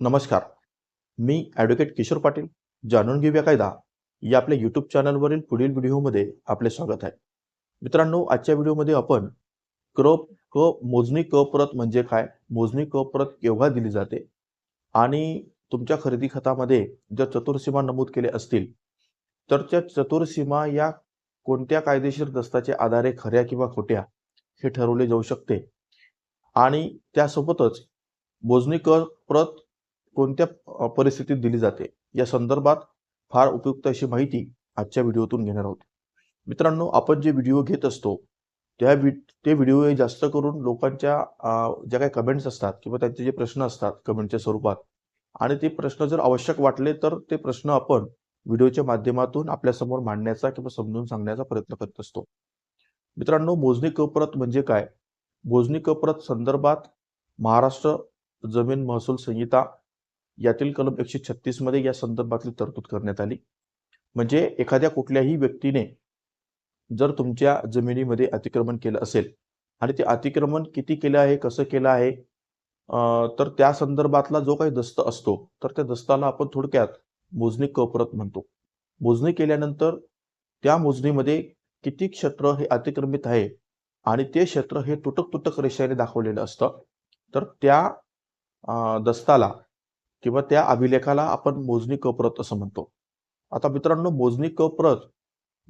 नमस्कार. मी ॲडव्होकेट किशोर पाटील जाणून घेऊया कायदा. या आपल्या यूट्यूब चॅनलवरील पुढील व्हिडिओमध्ये आपले स्वागत आहे. मित्रांनो आजच्या व्हिडिओमध्ये आपण क्रॉप क मोजणी क प्रत म्हणजे काय? मोजणी क प्रत केव्हा दिली जाते? आणि तुमच्या खरेदी खतामध्ये जर चतुर्सीमा नमूद केले असतील तर त्या चतुर्सीमा या कोणत्या कायदेशीर दस्ताच्या आधारे खऱ्या किंवा खोट्या हे ठरवले जाऊ शकते. आणि त्यासोबतच मोजणी क प्रत कोणत्या परिस्थितीत दिली जाते? या संदर्भात फार उपयुक्त अशी माहिती आजच्या व्हिडिओतून घेणार आहोत. मित्रांनो आपण जे व्हिडिओ घेत असतो त्या ते व्हिडिओ हे जास्त करून लोकांच्या ज्या काही कमेंट्स असतात किंवा त्यांचे जे प्रश्न असतात कमेंटच्या स्वरूपात आणि ते प्रश्न जर आवश्यक वाटले तर ते प्रश्न आपण व्हिडिओच्या माध्यमातून आपल्यासमोर मांडण्याचा किंवा समजून सांगण्याचा प्रयत्न करत असतो. मित्रांनो मोजणी कपरत म्हणजे काय? मोजणी कप्रत संदर्भात महाराष्ट्र जमीन महसूल संहिता यातील कलम एकशे छत्तीसमध्ये या संदर्भातली तरतूद करण्यात आली. म्हणजे एखाद्या कुठल्याही व्यक्तीने जर तुमच्या जमिनीमध्ये अतिक्रमण केलं असेल आणि ते अतिक्रमण किती केलं आहे कसं केलं आहे तर त्या संदर्भातला जो काही दस्त असतो तर त्या दस्ताला आपण थोडक्यात मोजणी कपरत म्हणतो. मोजणी केल्यानंतर त्या मोजणीमध्ये किती क्षेत्र हे अतिक्रमित आहे आणि ते क्षेत्र हे तुटक तुटक रेषेने दाखवलेलं असतं. तर त्या दस्ताला किंवा त्या अभिलेखाला आपण मोजणी कप्रत असं म्हणतो. आता मित्रांनो मोजणी कप्रत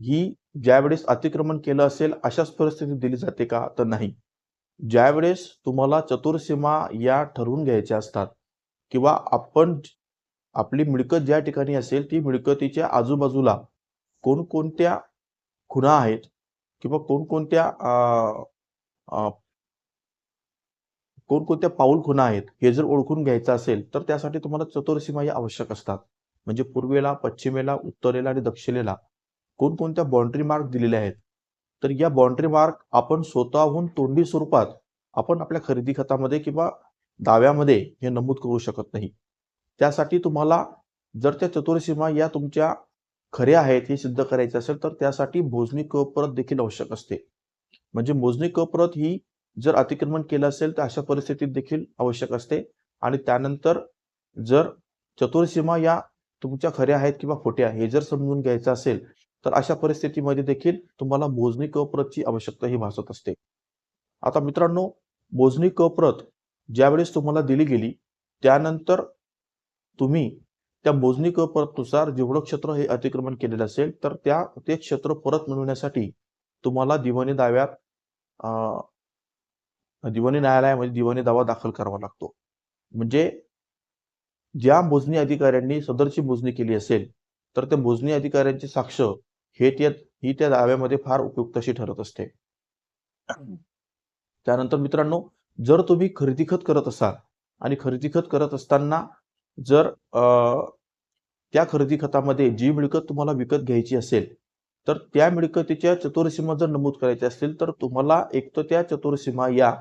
ही ज्यावेळेस अतिक्रमण केलं असेल अशाच परिस्थितीत दिली जाते का? तर नाही. ज्यावेळेस तुम्हाला चतुर्सीमा या ठरवून घ्यायच्या असतात किंवा आपण आपली मिळकत ज्या ठिकाणी असेल ती मिळकतीच्या आजूबाजूला कोणकोणत्या खुणा आहेत किंवा कोणकोणत्या कोणकोणत्या पाऊल खुणा आहेत हे जर ओळखून घ्यायचं असेल तर त्यासाठी तुम्हाला चतुर्सीमा या आवश्यक असतात. म्हणजे पूर्वेला पश्चिमेला उत्तरेला आणि दक्षिणेला कोणकोणत्या बाउंड्री मार्क दिलेले आहेत? तर या बाउंड्री मार्क आपण स्वतःहून तोंडी स्वरूपात आपण आपल्या खरेदी खतामध्ये किंवा दाव्यामध्ये हे नमूद करू शकत नाही. त्यासाठी तुम्हाला जर त्या चतुर्सीमा या तुमच्या खऱ्या आहेत हे सिद्ध करायचे असेल तर त्यासाठी मोजणी कपरत परत देखील आवश्यक असते. म्हणजे मोजणी कपरत परत ही जर अतिक्रमण केलं असेल तर अशा परिस्थितीत देखील आवश्यक असते. आणि त्यानंतर जर चतुर्सीमा या तुमच्या खऱ्या आहेत किंवा खोट्या हे जर समजून घ्यायचं असेल तर अशा परिस्थितीमध्ये देखील तुम्हाला मोजणी कप्रतची प्रतची आवश्यकता ही भासत असते. आता मित्रांनो मोजणी क प्रत ज्यावेळेस तुम्हाला दिली गेली त्यानंतर तुम्ही त्या मोजणी कप्रतनुसार जेवढं क्षेत्र हे अतिक्रमण केलेलं असेल तर त्या ते क्षेत्र परत मिळवण्यासाठी तुम्हाला दिवाणी दाव्यात दिवाणी न्यायालयामध्ये दिवाणी दावा दाखल करावा लागतो. म्हणजे ज्या मोजणी अधिकाऱ्यांनी सदरची मोजणी केली असेल तर त्या मोजणी अधिकाऱ्यांची साक्ष हे त्या ही त्या दाव्यामध्ये फार उपयुक्त अशी ठरत असते. त्यानंतर मित्रांनो जर तुम्ही खरेदी खत करत असाल आणि खरेदी खत करत असताना जर अं, त्या खरेदी खतामध्ये जी मिळकत तुम्हाला विकत घ्यायची असेल तर त्या मिळकतीच्या चतुर्सीमा जर नमूद करायच्या असतील तर तुम्हाला एक तर त्या चतुर्सीमा या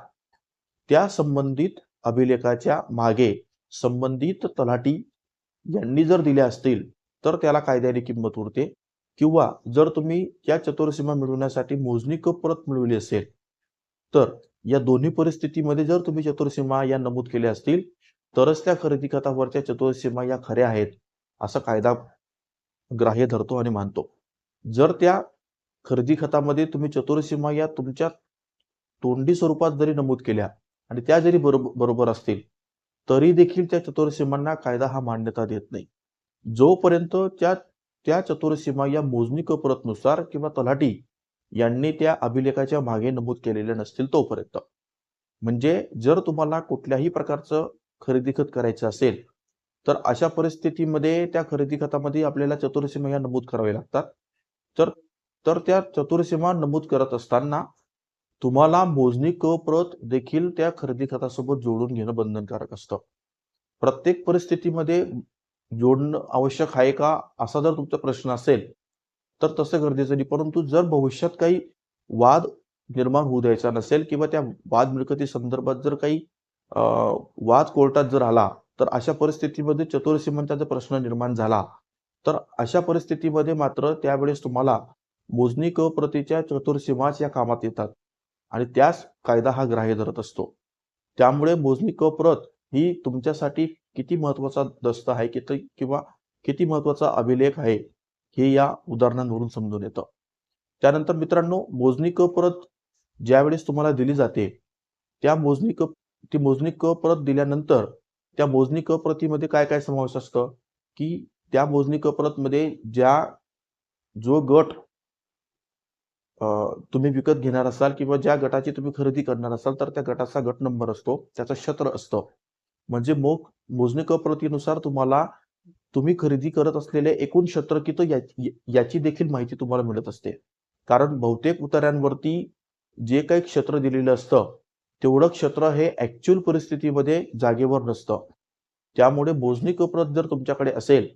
त्या संबंधित अभिलेखाच्या मागे संबंधित तलाठी यांनी जर दिल्या असतील तर त्याला कायद्याने किंमत उरते. किंवा जर तुम्ही त्या चतुर्सीमा मिळवण्यासाठी मोजणी क परत मिळवली असेल तर या दोन्ही परिस्थितीमध्ये जर तुम्ही चतुर्सीमा या नमूद केल्या असतील तरच त्या खरेदी खतावरच्या चतुर्सीमा या खऱ्या आहेत असा कायदा ग्राह्य धरतो आणि मानतो. जर त्या खरेदी खतामध्ये तुम्ही चतुर्सीमा या तुमच्या तोंडी स्वरूपात जरी नमूद केल्या आणि त्या जरी बरोबर बरोबर असतील तरी देखील त्या चतुर्सीमांना कायदा हा मान्यता देत नाही. जोपर्यंत त्या त्या चतुर्सीमा या मोजणी कपरतनुसार किंवा तलाठी यांनी त्या अभिलेखाच्या मागे नमूद केलेले नसतील तोपर्यंत. म्हणजे जर तुम्हाला कुठल्याही प्रकारचं खरेदी खत करायचं असेल तर अशा परिस्थितीमध्ये त्या खरेदी खतामध्ये आपल्याला चतुर्सीमा या नमूद करावे लागतात. तर तर त्या चतुर्सीमा नमूद करत असताना तुम्हाला मोजणी क प्रत देखील त्या खरेदी खतासोबत जोडून घेणं बंधनकारक असतं. प्रत्येक परिस्थितीमध्ये जोडणं आवश्यक आहे का असा जर तुमचा प्रश्न असेल तर तसं गरजेचं नाही. परंतु जर भविष्यात काही वाद निर्माण होऊ द्यायचा नसेल किंवा त्या वाद मिळकती संदर्भात जर काही वाद कोर्टात जर आला तर अशा परिस्थितीमध्ये चतुर्सीमांचा प्रश्न निर्माण झाला तर अशा परिस्थितीमध्ये मात्र त्यावेळेस तुम्हाला मोजणी क प्रतीच्या चतुर्सीमाच या कामात येतात. आणि त्यास कायदा हा ग्राह्य धरत असतो. त्यामुळे मोजणी क प्रत ही तुमच्यासाठी किती महत्त्वाचा दस्त आहे किती किंवा किती महत्त्वाचा अभिलेख आहे हे या उदाहरणांवरून समजून येतं. त्यानंतर मित्रांनो मोजणी क परत ज्यावेळेस तुम्हाला दिली जाते त्या मोजणी क ती मोजणी क परत दिल्यानंतर त्या मोजणी क प्रतीमध्ये काय काय समावेश असतं? की त्या मोजणी क परतमध्ये ज्या जो गट तुम्ही विकत घेणार असाल किंवा ज्या गटाची तुम्ही खरेदी करणार असाल तर त्या गटाचा गट नंबर असतो त्याचं क्षेत्र असतं. म्हणजे मग मोजणी कप्रतीनुसार तुम्हाला तुम्ही खरेदी करत असलेले एकूण क्षेत्र किती या- याची देखील माहिती तुम्हाला मिळत असते. कारण बहुतेक उतार्यांवरती जे काही क्षेत्र दिलेलं असतं तेवढं क्षेत्र हे ऍक्च्युअल परिस्थितीमध्ये जागेवर नसतं. त्यामुळे मोजणी कप्रत जर तुमच्याकडे असेल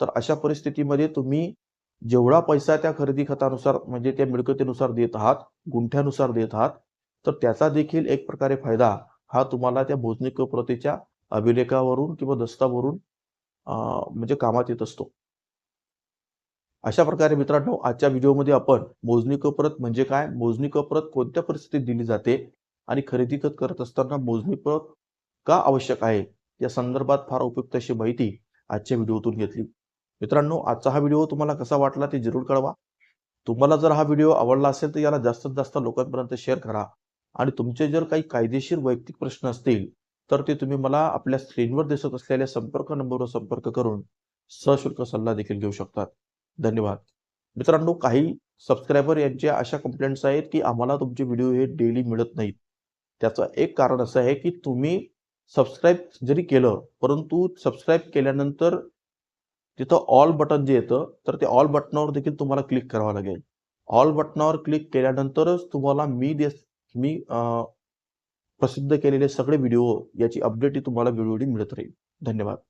तर अशा परिस्थितीमध्ये तुम्ही जेवढा पैसा त्या खरेदी खतानुसार म्हणजे त्या मिळकतीनुसार देत आहात गुंठ्यानुसार देत आहात तर त्याचा देखील एक प्रकारे फायदा हा तुम्हाला त्या भोजनिक कप्रतीच्या अभिलेखावरून किंवा दस्तावरून म्हणजे कामात येत असतो. अशा प्रकारे मित्रांनो आजच्या व्हिडिओमध्ये आपण मोजणी कप्रत म्हणजे काय? मोजणी कप्रत कोणत्या परिस्थितीत दिली जाते? आणि खरेदी खत करत असताना मोजणी प्रत का आवश्यक आहे? या संदर्भात फार उपयुक्त अशी माहिती आजच्या व्हिडिओतून घेतली. मित्रांनो आजचा हा व्हिडिओ तुम्हाला कसा वाटला ते जरूर कळवा. तुम्हाला जर हा व्हिडिओ आवडला असेल तर याला जास्तीत जास्त लोकांपर्यंत शेअर करा. आणि तुमचे जर काही कायदेशीर वैयक्तिक प्रश्न असतील तर ते तुम्ही मला आपल्या स्क्रीनवर दिसत असलेल्या संपर्क नंबरवर संपर्क करून सशुल्क सल्ला देखील घेऊ शकतात. धन्यवाद. मित्रांनो काही सबस्क्रायबर यांच्या अशा कंप्लेंट्स आहेत की आम्हाला तुमचे व्हिडिओ हे डेली मिळत नाहीत. त्याचं एक कारण असं आहे की तुम्ही सबस्क्राईब जरी केलं परंतु सबस्क्राईब केल्यानंतर तिथं ऑल बटन जे येतं तर ते ऑल बटनावर देखील तुम्हाला क्लिक करावं लागेल. ऑल बटनावर क्लिक केल्यानंतरच तुम्हाला मी दे मी प्रसिद्ध केलेले सगळे व्हिडिओ याची अपडेट ही तुम्हाला वेळोवेळी मिळत राहील. धन्यवाद.